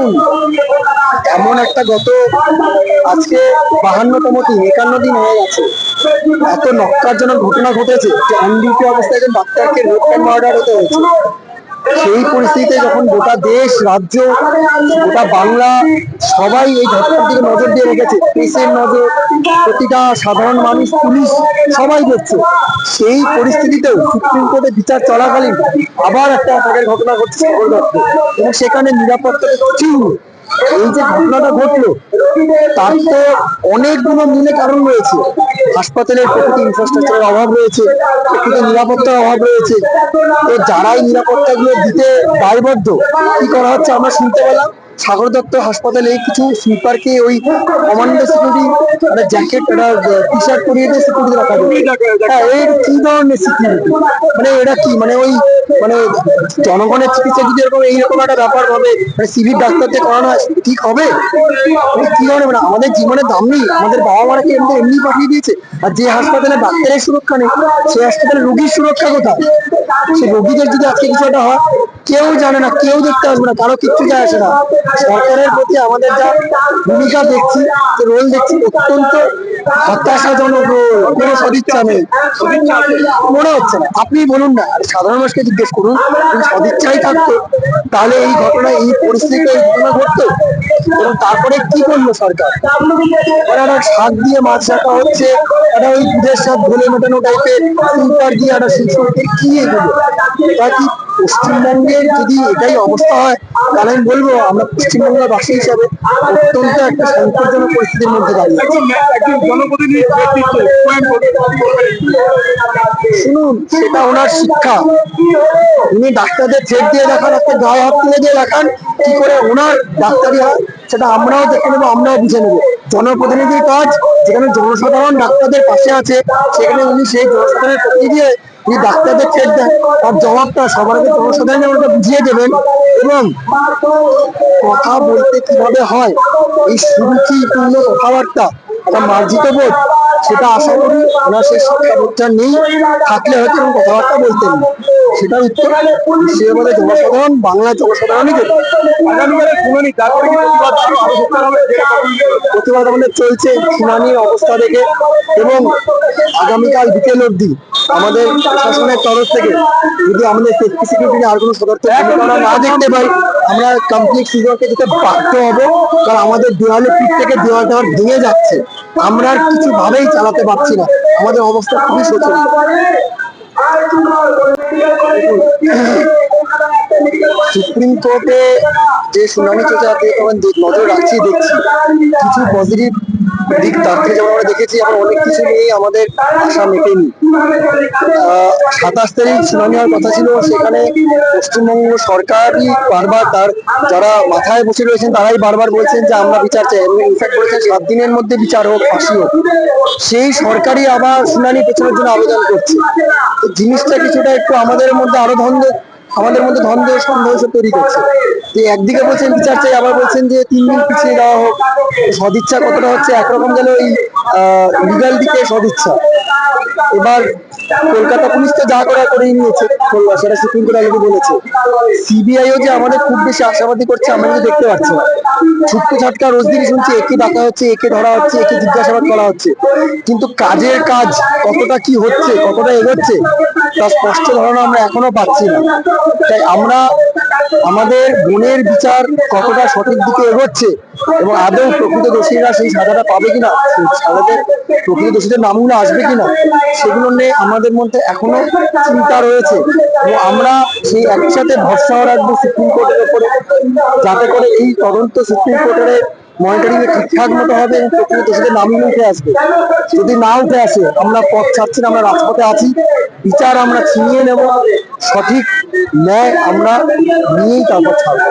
দেখুন এমন একটা গত আজকে বাহান্নতম দিন, একান্ন দিন হয়ে গেছে। এত নক্কারজনক ঘটনা ঘটেছে যে অনডিউটি অবস্থায় একজন ডাক্তারকে রোড মার্ডার হতে হয়েছে। সেই পরিস্থিতিতে যখন গোটা দেশ, রাজ্য, গোটা বাংলা সবাই এই ঘটনার দিকে নজর দিয়ে রেখেছে প্রেসের নজর, প্রতিটা সাধারণ মানুষ, পুলিশ সবাই দেখছে সেই পরিস্থিতিতেও সুপ্রিম কোর্টে বিচার চলাকালীন আবার একটা অ্যাটাকের ঘটনা ঘটছে এবং সেখানে নিরাপত্তা নেই। এই যে ঘটনাটা ঘটলো, তার তো অনেকগুলো মিলে কারণ রয়েছে। হাসপাতালের প্রকৃত ইনফ্রাস্ট্রাকচারের অভাব রয়েছে, প্রকৃত নিরাপত্তার অভাব রয়েছে। তো যারাই নিরাপত্তাগুলো দিতে দায়বদ্ধ, কি করা হচ্ছে আমরা শুনতে পেলাম। সাগর দত্ত হাসপাতালে কিছু সুইপারকে ওই কমান্ডো সিকিউরিটি মানে জ্যাকেট টি শার্ট পরিয়ে দিয়ে সিকিউরিটি রাখা হ্যাঁ এর কি ধরনের সিকিউরিটি মানে এটা কি? মানে ওই মানে জনগণের চিকিৎসা যদি এরকম এইরকম একটা ব্যাপার হবে মানে সিভিল ডাক্তারদের করানো হয়, ঠিক হবে? মানে কি ধরনের? মানে আমাদের জীবনের দাম নেই। আমাদের বাবা মারা কি এমনি এমনি পাঠিয়ে দিয়েছে? আর যে হাসপাতালে ডাক্তারের সুরক্ষা নেই সেই হাসপাতালে রোগীর সুরক্ষা কোথায়? সে রোগীদের যদি আজকে কিছু একটা হয় কেউ জানে না কেউ দেখতে আসবে না কারও কিচ্ছু যায় আসে না। সরকারের প্রতি আমাদের যা ভূমিকা দেখছি রোল দেখছি অত্যন্ত হতাশাজনক আপনি বলুন না সাধারণ মানুষকে জিজ্ঞেস করুন সদিচ্ছাই থাকতো, তাহলে এই ঘটনা, এই পরিস্থিতিতে ঘটনা ঘটতো? এবং তারপরে কি করল সরকার? একটা শাক দিয়ে মাছ রাখা হচ্ছে একটা ওই দুধের স্বাদ ভুলে মেটানো টাইপের দিয়ে একটা শিশু কি এগুলো তা কি পশ্চিমবঙ্গের যদি এটাই অবস্থা হয় তাহলে আমি বলব আমরা বাসী হিসাবে অত্যন্ত একটা সংকটজনক পরিস্থিতির মধ্যে দাঁড়িয়ে শুনুন সেটা ওনার শিক্ষা। উনি ডাক্তারদের থ্রেট দিয়ে দেখান একটা গায়ে হাত তুলে দিয়ে দেখান কি করে ওনার ডাক্তারি হয় সেটা আমরাও দেখে নেব আমরাও বুঝে নেব। জনপ্রতিনিধির কাজ যেখানে জনসাধারণ ডাক্তারদের পাশে আছে সেখানে উনি সেই জনসাধারণের প্রতি দিয়ে উনি ডাক্তারদের থ্রেট দেন। তার জবাবটা সবার আগে জনসাধারণ ওনাকে বুঝিয়ে দেবেন এবং কথা বলতে কীভাবে হয়, এই সুরুচিপূর্ণ কথাবার্তা একটা মার্জিত বোধ, সেটা আশা করি ওনার সেই শিক্ষাবোধটা নেই, থাকলে হয়তো এরকম কথাবার্তা বলতেন। না সেটার উত্তর সে বলে জনসাধারণ বাংলা জনসাধারণই দেবে। প্রতিবাদ আমাদের চলছে, শুনানির অবস্থা দেখে এবং আগামীকাল বিকেল অবধি আমাদের প্রশাসনের তরফ থেকে যদি আমাদের আর কোনো সদর্থ আমরা না দেখতে পাই, আমরা কমপ্লিট সিজনকে যেতে বাধ্য হব। কারণ আমাদের দেওয়ালে পিঠ থেকে দেওয়ালটা ভেঙে যাচ্ছে। আমরা আর কিছু ভাবেই চালাতে পারছি না। আমাদের অবস্থা খুবই শোচনীয়। সুপ্রিম কোর্টে যে শুনানি চলছে নজর রাখছি, দেখছি, কিছু পজিটিভ দিক তার থেকে যেমন আমরা দেখেছি আবার অনেক কিছু নিয়ে আমাদের আশা মেটেনি। সাতাশ তারিখ শুনানি হওয়ার কথা ছিল, সেখানে পশ্চিমবঙ্গ সরকারই বারবার তার যারা মাথায় বসে রয়েছেন, তারাই বারবার বলছেন যে আমরা বিচার চাই। ইনফ্যাক্ট বলেছেন, সাত দিনের মধ্যে বিচার হোক, ফাঁসি হোক। সেই সরকারই আবার শুনানি পেছনের জন্য আবেদন করছে। জিনিসটা কিছুটা একটু আমাদের মধ্যে আরও ধন্দ, আমাদের মধ্যে ধন্দেহ সন্দেহ তৈরি করছে। একদিকে বলছেন বিচার চাই, আবার বলছেন যে তিন দিন পিছিয়ে দেওয়া হোক। সদিচ্ছা কতটা হচ্ছে? একরকম গেল ওই লিগাল দিকে সদিচ্ছা। এবার কলকাতা পুলিশ তো যা করা করেই নিয়েছে সেটা সুপ্রিম কোর্ট অলরেডি বলেছে। সিবিআইও যে আমাদের খুব বেশি আশাবাদী করছে, আমরা কিন্তু দেখতে পাচ্ছি না। ছুট্টু ছাটকা রোজ দিনই শুনছি, একে ডাকা হচ্ছে, একে ধরা হচ্ছে, একে জিজ্ঞাসাবাদ করা হচ্ছে। কিন্তু কাজের কাজ, কতটা কি হচ্ছে, কতটা এগোচ্ছে তার স্পষ্ট ধারণা আমরা এখনও পাচ্ছি না। তাই আমরা আমাদের গুণের বিচার কতটা সঠিক দিকে এগোচ্ছে এবং আদৌ প্রকৃত দোষীরা সেই সাজাটা পাবে কিনা সাজাতে প্রকৃত দোষীদের নামগুলো আসবে কিনা, সেগুলো নিয়ে আমাদের মধ্যে এখনও চিন্তা রয়েছে। এবং আমরা সেই একসাথে ভরসা রাখব সুপ্রিম কোর্টের উপরে, যাতে করে এই তদন্ত সুপ্রিম কোর্টের মনিটরিং এ ঠিকঠাক মতো হবে এবং প্রকৃত দোষীদের উঠে আসবে। যদি না উঠে আসে আমরা পথ ছাড়ছি না আমরা রাজপথে আছি। বিচার আমরা ছিনিয়ে নেব। সঠিক ন্যায় আমরা নিয়েই তারপর ছাড়বো।